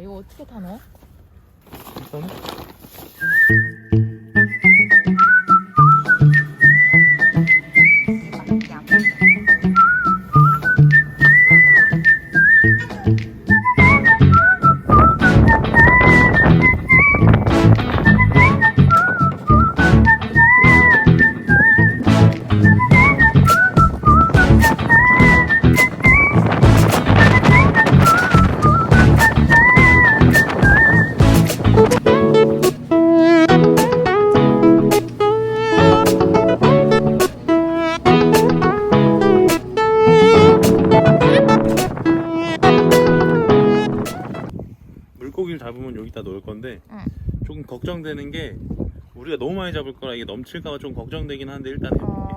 이거 어떻게 다 넣어? 일단 잡으면 여기다 넣을 건데 응. 조금 걱정되는 게 우리가 너무 많이 잡을 거라 이게 넘칠까봐 좀 걱정되긴 한데 일단 해볼게. 어...